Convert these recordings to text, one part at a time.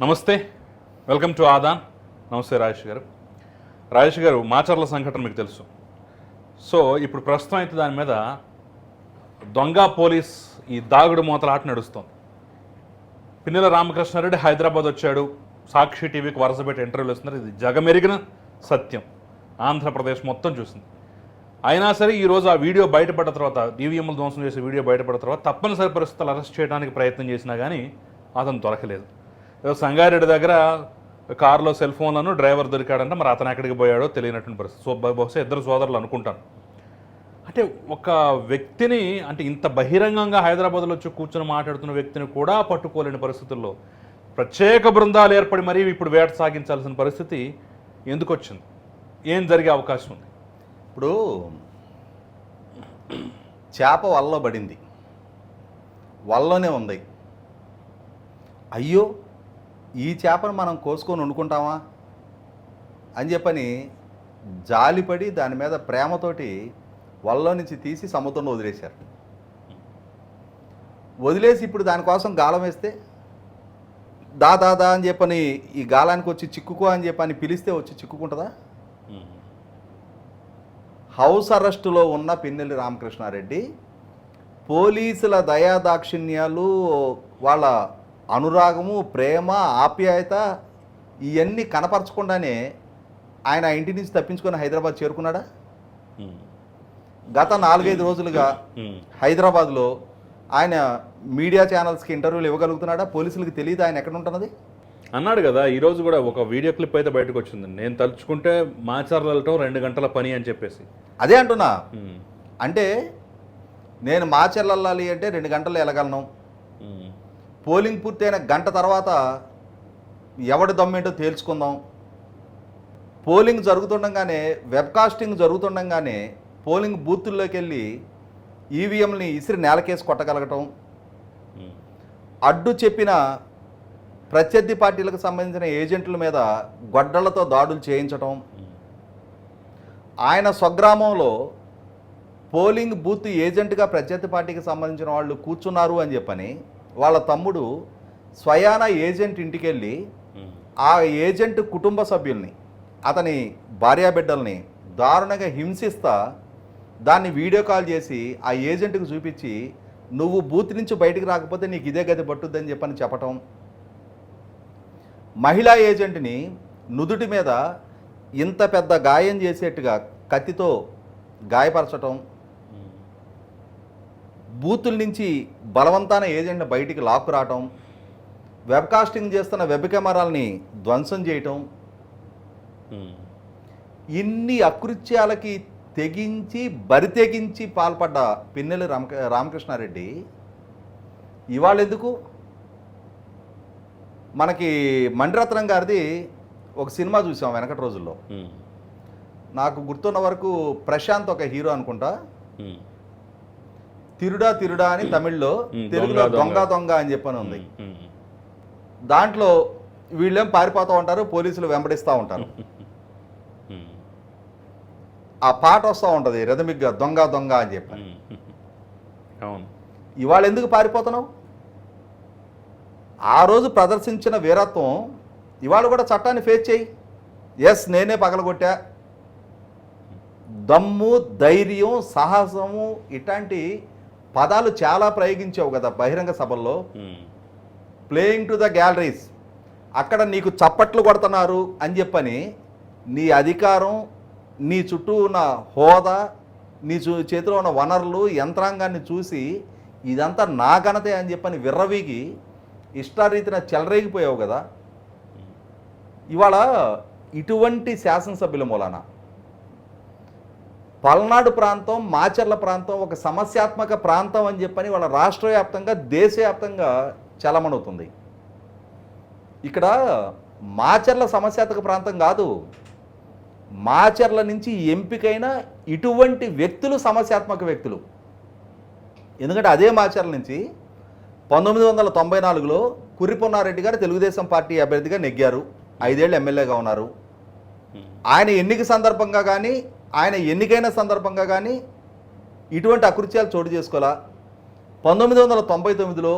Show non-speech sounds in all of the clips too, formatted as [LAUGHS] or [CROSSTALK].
నమస్తే. Welcome to Aadan నమస్తే రాజేష్ గారు. రాజేష్ గారు మాచర్ల సంఘటన మీకు తెలుసు. సో ఇప్పుడు ప్రస్తుతం అయితే దాని మీద దొంగ పోలీస్ ఈ దాగుడు మూతలాట నడుస్తుంది. పిన్నెల రామకృష్ణారెడ్డి హైదరాబాద్ వచ్చాడు. సాక్షి టీవీకి వరుసపెట్టి ఇంటర్వ్యూలు ఇస్తున్నారు. ఇది జగమెరిగిన సత్యం. ఆంధ్రప్రదేశ్ మొత్తం చూసింది. అయినా సరే ఈరోజు ఆ వీడియో బయటపడ్డ తర్వాత ఈవీఎంలు ధ్వంసం చేసే వీడియో బయటపడ్డ తర్వాత తప్పనిసరి పరిస్థితులు అరెస్ట్ చేయడానికి ప్రయత్నం చేసినా కానీ అతను దొరకలేదు. సంగారెడ్డి దగ్గర కారులో సెల్ ఫోన్లను డ్రైవర్ దొరికాడంటే మరి అతను ఎక్కడికి పోయాడో తెలియనటువంటి పరిస్థితి. సో బహుశా ఇద్దరు సోదరులు అనుకుంటాను. అంటే ఒక వ్యక్తిని అంటే ఇంత బహిరంగంగా హైదరాబాద్లో వచ్చి కూర్చొని మాట్లాడుతున్న వ్యక్తిని కూడా పట్టుకోలేని పరిస్థితుల్లో ప్రత్యేక బృందాలు ఏర్పడి మరీ ఇప్పుడు వేట సాగించాల్సిన పరిస్థితి ఎందుకు వచ్చింది ఏం జరిగే అవకాశం ఉంది? ఇప్పుడు చేప వల్ల పడింది. వల్లోనే ఉంది. అయ్యో ఈ చేపను మనం కోసుకొని వండుకుంటామా? అని చెప్పని జాలిపడి దాని మీద ప్రేమతోటి వలలో నుంచి తీసి సముద్రంలో వదిలేశారు. వదిలేసి ఇప్పుడు దానికోసం గాలం వేస్తే దా దా దా అని చెప్పని ఈ గాలానికి వచ్చి చిక్కుకో అని చెప్పని పిలిస్తే వచ్చి చిక్కుకుంటుందా? హౌస్ అరెస్టులో ఉన్న పిన్నెల్లి రామకృష్ణారెడ్డి పోలీసుల దయాదాక్షిణ్యాలు వాళ్ళ అనురాగము ప్రేమ ఆప్యాయత ఇవన్నీ కనపరచకుండానే ఆయన ఆ ఇంటి నుంచి తప్పించుకొని హైదరాబాద్ చేరుకున్నాడా? గత నాలుగైదు రోజులుగా హైదరాబాద్లో ఆయన మీడియా ఛానల్స్కి ఇంటర్వ్యూలు ఇవ్వగలుగుతున్నాడా? పోలీసులకు తెలియదు ఆయన ఎక్కడ ఉంటున్నది? అన్నాడు కదా ఈ రోజు కూడా ఒక వీడియో క్లిప్ అయితే బయటకు వచ్చింది. నేను తలుచుకుంటే మాచర్ల వెళ్ళటం రెండు గంటల పని అని చెప్పేసి. అదే అంటున్నా. అంటే నేను మాచెర్ల వెళ్ళాలి అంటే రెండు గంటలు వెళ్ళగలను. పోలింగ్ పూర్తయిన గంట తర్వాత ఎవడి దమ్మేంటో తేల్చుకుందాం. పోలింగ్ జరుగుతుండగానే వెబ్కాస్టింగ్ జరుగుతుండగానే పోలింగ్ బూత్ల్లోకి వెళ్ళి ఈవీఎంని ఇసిరి నేలకేసి కొట్టగలగటం. అడ్డు చెప్పిన ప్రత్యర్థి పార్టీలకు సంబంధించిన ఏజెంట్ల మీద గొడ్డళ్ళతో దాడులు చేయించటం. ఆయన స్వగ్రామంలో పోలింగ్ బూత్ ఏజెంట్గా ప్రత్యర్థి పార్టీకి సంబంధించిన వాళ్ళు కూర్చున్నారు అని చెప్పని వాళ్ళ తమ్ముడు స్వయాన ఏజెంట్ ఇంటికి వెళ్ళి ఆ ఏజెంట్ కుటుంబ సభ్యుల్ని అతని భార్యాబిడ్డల్ని దారుణంగా హింసిస్తా దాన్ని వీడియో కాల్ చేసి ఆ ఏజెంట్కి చూపించి నువ్వు బూత్ నుంచి బయటికి రాకపోతే నీకు ఇదే గది పట్టుద్దని చెప్పని చెప్పటం. మహిళా ఏజెంట్ని నుదుటి మీద ఇంత పెద్ద గాయం చేసేట్టుగా కత్తితో గాయపరచటం బూతుల నుంచి బలవంతాన ఏజెంట్ని బయటికి లాక్కు రావటం వెబ్కాస్టింగ్ చేస్తున్న వెబ్ కెమెరాల్ని ధ్వంసం చేయటం ఇన్ని అకృత్యాలకి తెగించి బరి తెగించి పాల్పడ్డ పిన్నెల్లి రామక రామకృష్ణారెడ్డి ఇవాళ ఎందుకు మనకి మణిరత్నం గారిది ఒక సినిమా చూసాం వెనకటి రోజుల్లో. నాకు గుర్తున్న వరకు ప్రశాంత్ ఒక హీరో అనుకుంటా. తిరుడా తిరుడా అని తమిళ్ళో తెలుగులో దొంగ, దొంగ అని చెప్పని ఉంది. దాంట్లో వీళ్ళేం పారిపోతూ ఉంటారు పోలీసులు వెంబడిస్తూ ఉంటారు. [LAUGHS] ఆ పాట వస్తూ ఉంటుంది రథమిగ్గా దొంగ దొంగ అని చెప్పి ఉమ్, అవును. ఇవాళ ఎందుకు పారిపోతున్నావు? ఆ రోజు ప్రదర్శించిన వీరత్వం ఇవాళ కూడా చట్టాన్ని ఫేస్ చేయి. ఎస్ నేనే పగలగొట్టా. దమ్ము ధైర్యం సాహసము ఇట్లాంటి పదాలు చాలా ప్రయోగించావు కదా బహిరంగ సభల్లో. ప్లేయింగ్ టు ద గ్యాలరీస్ అక్కడ నీకు చప్పట్లు కొడుతున్నారు అని చెప్పని నీ అధికారం నీ చుట్టూ ఉన్న హోదా నీ చూ చేతిలో ఉన్న వనరులు యంత్రాంగాన్ని చూసి ఇదంతా నా ఘనతే అని చెప్పని విర్రవీగి ఇష్టారీతిన చెలరేగిపోయావు కదా. ఇవాళ ఇటువంటి శాసనసభ్యుల మూలాన పల్నాడు ప్రాంతం మాచర్ల ప్రాంతం ఒక సమస్యాత్మక ప్రాంతం అని చెప్పని వాళ్ళ రాష్ట్ర వ్యాప్తంగా దేశవ్యాప్తంగా చలమణవుతుంది. ఇక్కడ మాచర్ల సమస్యాత్మక ప్రాంతం కాదు. మాచర్ల నుంచి ఎంపికైన ఇటువంటి వ్యక్తులు సమస్యాత్మక వ్యక్తులు. ఎందుకంటే అదే మాచర్ల నుంచి పంతొమ్మిది వందల తొంభై నాలుగులో కుర్రిపొన్నారెడ్డి గారు తెలుగుదేశం పార్టీ అభ్యర్థిగా నెగ్గారు. ఐదేళ్ళు ఎమ్మెల్యేగా ఉన్నారు. ఆయన ఎన్నిక సందర్భంగా కానీ ఆయన ఎన్నికైన సందర్భంగా కానీ ఇటువంటి అకృత్యాలు చోటు చేసుకోవాలా? పంతొమ్మిది వందల తొంభై తొమ్మిదిలో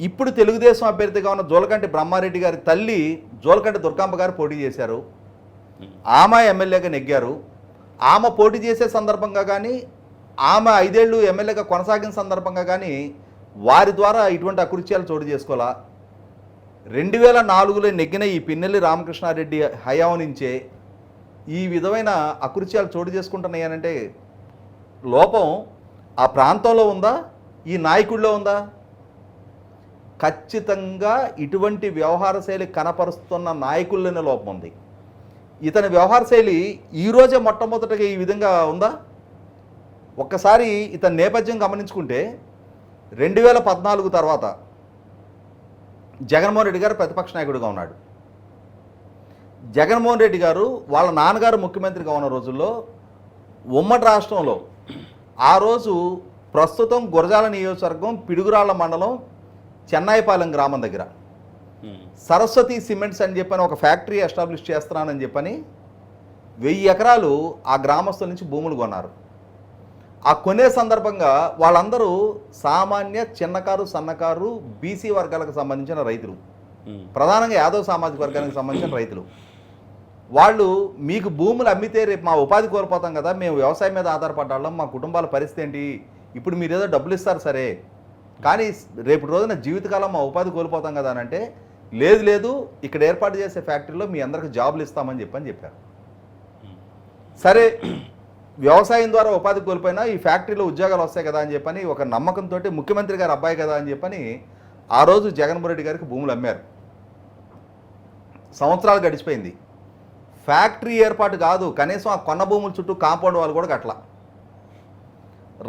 ఇప్పుడు తెలుగుదేశం అభ్యర్థిగా ఉన్న జోలకంటి బ్రహ్మారెడ్డి గారి తల్లి జోలకంటి దుర్గాంబ గారు పోటీ చేశారు. ఆమె ఎమ్మెల్యేగా నెగ్గారు. ఆమె పోటీ చేసే సందర్భంగా కానీ ఆమె ఐదేళ్ళు ఎమ్మెల్యేగా కొనసాగిన సందర్భంగా కానీ వారి ద్వారా ఇటువంటి అకృత్యాలు చోటు చేసుకోవాలా? రెండు వేల నాలుగులో నెగ్గిన ఈ పిన్నెల్లి రామకృష్ణారెడ్డి హయాం నుంచే ఈ విధమైన అకృత్యాలు చోటు చేసుకుంటున్నాయనంటే లోపం ఆ ప్రాంతంలో ఉందా? ఈ నాయకుడిలో ఉందా? ఖచ్చితంగా ఇటువంటి వ్యవహార శైలి కనపరుస్తున్న నాయకుల్లోనే లోపం ఉంది. ఇతని వ్యవహార శైలి ఈరోజే మొట్టమొదటిగా ఈ విధంగా ఉందా? ఒక్కసారి ఇతని నేపథ్యం గమనించుకుంటే రెండు వేల పద్నాలుగు తర్వాత జగన్మోహన్ రెడ్డి గారు ప్రతిపక్ష నాయకుడిగా ఉన్నాడు. జగన్మోహన్ రెడ్డి గారు వాళ్ళ నాన్నగారు ముఖ్యమంత్రిగా ఉన్న రోజుల్లో ఉమ్మడి రాష్ట్రంలో ఆ రోజు ప్రస్తుతం గురజాల నియోజకవర్గం పిడుగురాళ్ళ మండలం చెన్నాయిపాలెం గ్రామం దగ్గర. సరస్వతి సిమెంట్స్ అని చెప్పని ఒక ఫ్యాక్టరీ ఎస్టాబ్లిష్ చేస్తున్నానని చెప్పని వెయ్యి ఎకరాలు ఆ గ్రామస్తుల నుంచి భూములు కొన్నారు ఆ కొనే సందర్భంగా వాళ్ళందరూ సామాన్య చిన్నకారు సన్నకారు బీసీ వర్గాలకు సంబంధించిన రైతులు. ప్రధానంగా యాదవ్ సామాజిక వర్గానికి సంబంధించిన రైతులు వాళ్ళు మీకు భూములు అమ్మితే రేపు మా ఉపాధి కోల్పోతాం కదా మేము వ్యవసాయం మీద ఆధారపడ్డాళ్ళం మా కుటుంబాల పరిస్థితి ఏంటి? ఇప్పుడు మీరు ఏదో డబ్బులు ఇస్తారు సరే. కానీ రేపు రోజున జీవితకాలం మా ఉపాధి కోల్పోతాం కదా అని అంటే లేదు లేదు ఇక్కడ ఏర్పాటు చేసే ఫ్యాక్టరీలో మీ అందరికి జాబులు ఇస్తామని చెప్పని చెప్పారు. సరే వ్యవసాయం ద్వారా ఉపాధి కోల్పోయినా ఈ ఫ్యాక్టరీలో ఉద్యోగాలు వస్తాయి కదా అని చెప్పని ఒక నమ్మకంతో ముఖ్యమంత్రి గారు అబ్బాయి కదా అని చెప్పని ఆ రోజు జగన్మోహన్ రెడ్డి గారికి భూములు అమ్మారు. సంవత్సరాలు గడిచిపోయింది. ఫ్యాక్టరీ ఏర్పాటు కాదు కనీసం ఆ కొన్న భూముల చుట్టూ కాంపౌండ్ వాళ్ళు కూడా కట్ల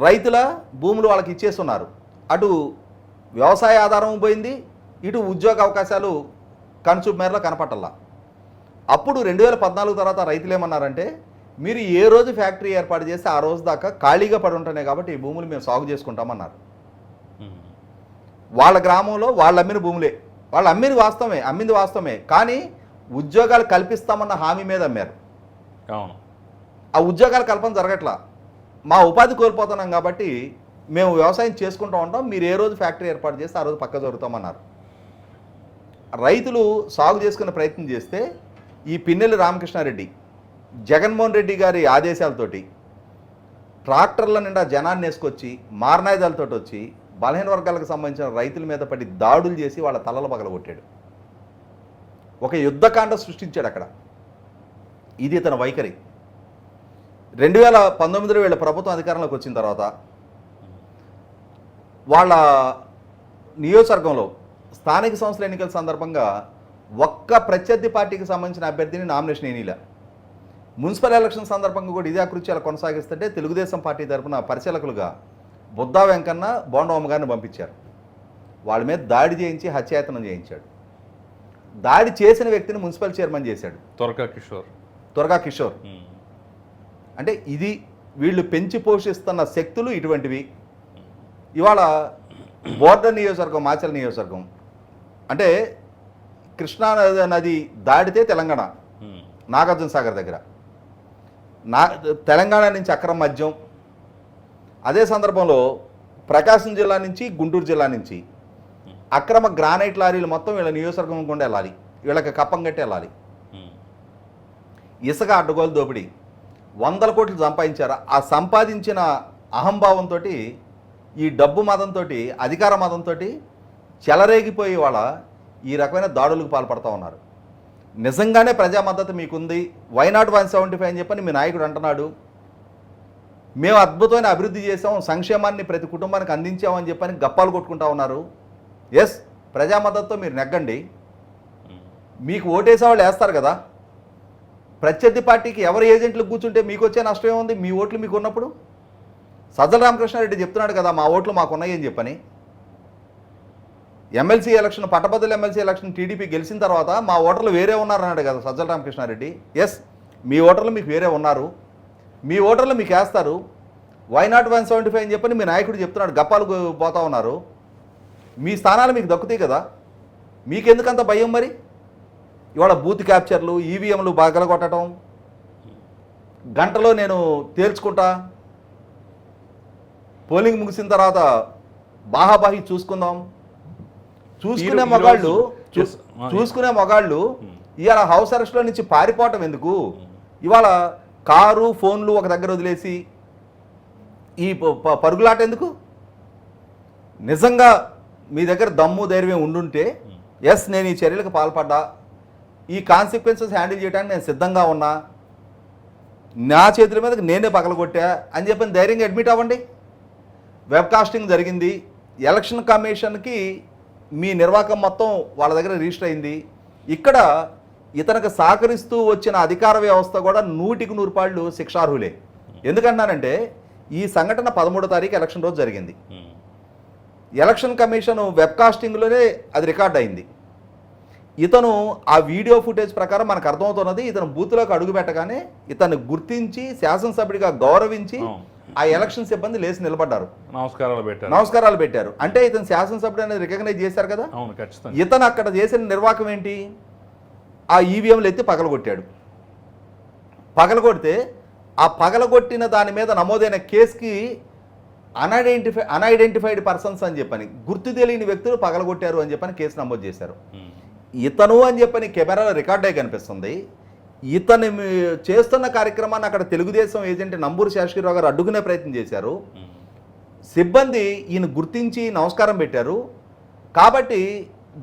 రైతుల భూములు వాళ్ళకి ఇచ్చేస్తున్నారు. అటు వ్యవసాయ ఆధారం పోయింది ఇటు ఉద్యోగ అవకాశాలు కనుచూపు మేరలో కనపట్టల్లా అప్పుడు రెండు వేల పద్నాలుగు తర్వాత రైతులు ఏమన్నారంటే మీరు ఏ రోజు ఫ్యాక్టరీ ఏర్పాటు చేస్తే ఆ రోజు దాకా ఖాళీగా పడి ఉంటున్నాయి కాబట్టి ఈ భూములు మేము సాగు చేసుకుంటామన్నారు. వాళ్ళ గ్రామంలో వాళ్ళు అమ్మిన భూములే. వాళ్ళు అమ్మింది వాస్తవమే అమ్మింది వాస్తవమే. కానీ ఉద్యోగాలు కల్పిస్తామన్న హామీ మీద అమ్మారు. అవును. ఆ ఉద్యోగాల కల్పన జరగట్లా. మా ఉపాధి కోల్పోతున్నాం కాబట్టి మేము వ్యవసాయం చేసుకుంటూ ఉంటాం. మీరు ఏ రోజు ఫ్యాక్టరీ ఏర్పాటు చేస్తే ఆ రోజు పక్క జరుగుతామన్నారు. రైతులు సాగు చేసుకునే ప్రయత్నం చేస్తే ఈ పిన్నెల్లి రామకృష్ణారెడ్డి జగన్మోహన్ రెడ్డి గారి ఆదేశాలతోటి ట్రాక్టర్ల నిండా జనాన్ని వేసుకొచ్చి మారణాయుధాలతో వచ్చి బలహీన వర్గాలకు సంబంధించిన రైతుల మీద పడి దాడులు చేసి వాళ్ళ తలలు పగలగొట్టాడు. ఒక యుద్ధకాండ సృష్టించాడు అక్కడ. ఇది ఇతని వైఖరి. రెండు వేల పంతొమ్మిదిలో వీళ్ళ ప్రభుత్వం అధికారంలోకి వచ్చిన తర్వాత వాళ్ళ నియోజకవర్గంలో స్థానిక సంస్థల ఎన్నికల సందర్భంగా ఒక్క ప్రత్యర్థి పార్టీకి సంబంధించిన అభ్యర్థిని నామినేషన్ ఏనీలా మున్సిపల్ ఎలక్షన్ సందర్భంగా కూడా ఇదే అకృత్యాలు కొనసాగిస్తుంటే తెలుగుదేశం పార్టీ తరఫున పరిశీలకులుగా బుద్ధా వెంకన్న బోండవమ్మ గారిని పంపించారు. వాళ్ళ మీద దాడి చేయించి హత్యాయతనం చేయించాడు. దాడి చేసిన వ్యక్తిని మున్సిపల్ చైర్మన్ చేశాడు. త్వరగా కిషోర్. త్వరగా కిషోర్. అంటే ఇది వీళ్ళు పెంచి పోషిస్తున్న శక్తులు ఇటువంటివి. ఇవాళ బోర్డర్ నియోజకవర్గం మాచల నియోజకవర్గం. అంటే కృష్ణా నది- దాటితే తెలంగాణ. నాగార్జున సాగర్ దగ్గర. నా తెలంగాణ నుంచి అక్రమ మద్యం. అదే సందర్భంలో ప్రకాశం జిల్లా నుంచి గుంటూరు జిల్లా నుంచి అక్రమ గ్రానైట్ లారీలు మొత్తం వీళ్ళ నియోజకవర్గం గుండా వెళ్ళాలి. వీళ్ళకి కప్పం కట్టి వెళ్ళాలి. ఇసుక అడ్డగోలు దోపిడీ. వందల కోట్లు సంపాదించారు. ఆ సంపాదించిన అహంభావంతో ఈ డబ్బు మదంతో అధికార మదంతో చెలరేగిపోయి వాళ్ళ ఈ రకమైన దాడులకు పాల్పడతా ఉన్నారు. నిజంగానే ప్రజా మద్దతు మీకుంది. Why not one seventy five అని చెప్పని మీ నాయకుడు అంటున్నాడు. మేము అద్భుతమైన అభివృద్ధి చేసాం సంక్షేమాన్ని ప్రతి కుటుంబానికి అందించామని చెప్పని గప్పాలు కొట్టుకుంటా ఉన్నారు. ఎస్ ప్రజా మద్దతుతో మీరు నెగ్గండి. మీకు ఓటేసే వాళ్ళు వేస్తారు కదా. ప్రత్యర్థి పార్టీకి ఎవరు ఏజెంట్లు కూర్చుంటే మీకు వచ్చే నష్టం ఏముంది? మీ ఓట్లు మీకు ఉన్నప్పుడు? సజ్జల రామకృష్ణారెడ్డి చెప్తున్నాడు కదా మా ఓట్లు మాకున్నాయి అని చెప్పని. ఎమ్మెల్సీ ఎలక్షన్ పట్టభద్రుల ఎమ్మెల్సీ ఎలక్షన్ టీడీపీ గెలిచిన తర్వాత మా ఓటర్లు వేరే ఉన్నారన్నాడు కదా సజ్జల రామకృష్ణారెడ్డి. ఎస్ మీ ఓటర్లు మీకు వేరే ఉన్నారు. మీ ఓటర్లు మీకు వేస్తారు. Why not one seventy five అని చెప్పని మీ నాయకుడు చెప్తున్నాడు. గప్పాలు పోతా ఉన్నారు. మీ స్థానాలు మీకు దక్కుతాయి కదా. మీకెందుకంత భయం మరి? ఇవాళ బూత్ క్యాప్చర్లు ఈవీఎంలు బాగా కొట్టడం. గంటలో నేను తేల్చుకుంటా. పోలింగ్ ముగిసిన తర్వాత బాహాబాహి చూసుకుందాం. చూసుకునే మగాళ్ళు చూసుకునే మగాళ్ళు ఇవాళ హౌస్ అరెస్ట్లో నుంచి పారిపోవటం ఎందుకు? ఇవాళ కారు ఫోన్లు ఒక దగ్గర వదిలేసి ఈ పరుగులాట ఎందుకు? నిజంగా మీ దగ్గర దమ్ము ధైర్యం ఉండుంటే ఎస్ నేను ఈ చర్యలకు పాల్పడ్డా. ఈ కాన్సిక్వెన్సెస్ హ్యాండిల్ చేయడానికి నేను సిద్ధంగా ఉన్నా. నా చేతుల మీదకి నేనే పగలగొట్టా అని చెప్పని ధైర్యంగా అడ్మిట్ అవ్వండి. వెబ్ కాస్టింగ్ జరిగింది. ఎలక్షన్ కమిషన్కి మీ నిర్వాహకం మొత్తం వాళ్ళ దగ్గర రిజిస్టర్ అయింది. ఇక్కడ ఇతనికి సహకరిస్తూ వచ్చిన అధికార వ్యవస్థ కూడా నూటికి నూరు పాళ్ళు శిక్షార్హులే. ఎందుకంటున్నానంటే ఈ సంఘటన పదమూడో తారీఖు ఎలక్షన్ రోజు జరిగింది. Hmm. ఎలక్షన్ కమిషన్ వెబ్ కాస్టింగ్లోనే అది రికార్డ్ అయింది. ఇతను ఆ వీడియో ఫుటేజ్ ప్రకారం మనకు అర్థమవుతున్నది ఇతను బూత్లోకి అడుగు పెట్టగానే ఇతను గుర్తించి శాసనసభ్యుడిగా గౌరవించి. ఆ ఎలక్షన్ సిబ్బంది లేచి నిలబడ్డారు. నమస్కారాలు పెట్టారు. నమస్కారాలు పెట్టారు. అంటే ఇతను శాసనసభ్యుడు అనేది రికగ్నైజ్ చేశారు కదా? ఇతను అక్కడ చేసిన నిర్వాహకం ఏంటి? ఆ ఈవీఎంలు ఎత్తి పగలగొట్టాడు. పగలగొడితే ఆ పగలగొట్టిన దాని మీద నమోదైన కేసుకి అన్ఐడెంటిఫై అన్ఐడెంటిఫైడ్ పర్సన్స్ అని చెప్పని గుర్తు తెలియని వ్యక్తులు పగలగొట్టారు అని చెప్పని కేసు నమోదు చేశారు. ఉమ్, ఇతను అని చెప్పని కెమెరాలో రికార్డ్ కనిపిస్తుంది. ఇతను చేస్తున్న కార్యక్రమాన్ని అక్కడ తెలుగుదేశం ఏజెంట్ నంబూరు శేషగిరిరావు గారు అడ్డుకునే ప్రయత్నం చేశారు. ఉమ్, సిబ్బంది ఈయన గుర్తించి నమస్కారం పెట్టారు. కాబట్టి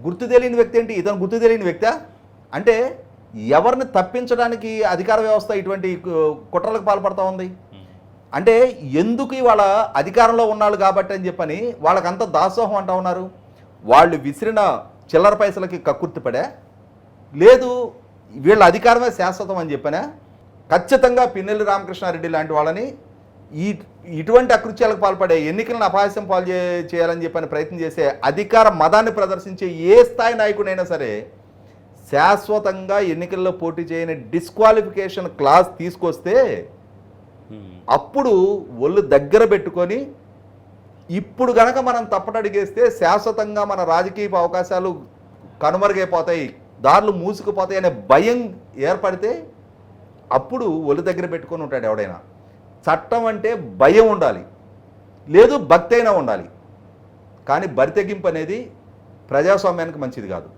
గుర్తు తెలియని వ్యక్తి ఏంటి? ఇతను గుర్తు తెలియని వ్యక్తా? అంటే ఎవరిని తప్పించడానికి అధికార వ్యవస్థ ఇటువంటి కుట్రలకు పాల్పడతా ఉంది? అంటే ఎందుకు ఇవాళ అధికారంలో ఉన్నాడు కాబట్టి అని చెప్పని వాళ్ళకంత దాసోహం అంటా ఉన్నారు. వాళ్ళు విసిరిన చిల్లర పైసలకి కక్కుర్తిపడే లేదు వీళ్ళ అధికారమే శాశ్వతం అని చెప్పనా. ఖచ్చితంగా పిన్నెల్లి రామకృష్ణారెడ్డి లాంటి వాళ్ళని ఈ ఇటువంటి అకృత్యాలకు పాల్పడే ఎన్నికలను అపాయసం పాలు చేయాలని చెప్పని ప్రయత్నం చేసే అధికార మదాన్ని ప్రదర్శించే ఏ స్థాయి నాయకుడైనా సరే శాశ్వతంగా ఎన్నికల్లో పోటీ చేయని డిస్క్వాలిఫికేషన్ క్లాస్ తీసుకొస్తే Hmm. అప్పుడు ఒళ్ళు దగ్గర పెట్టుకొని ఇప్పుడు గనక మనం తప్పటడిగేస్తే శాశ్వతంగా మన రాజకీయ అవకాశాలు కనుమరుగైపోతాయి దారులు మూసుకుపోతాయి అనే భయం ఏర్పడితే అప్పుడు ఒళ్ళు దగ్గర పెట్టుకొని ఉంటాడు ఎవడైనా. చట్టం అంటే భయం ఉండాలి. లేదు భక్తి అయినా ఉండాలి. కానీ బరితెగింపు అనేది ప్రజాస్వామ్యానికి మంచిది కాదు.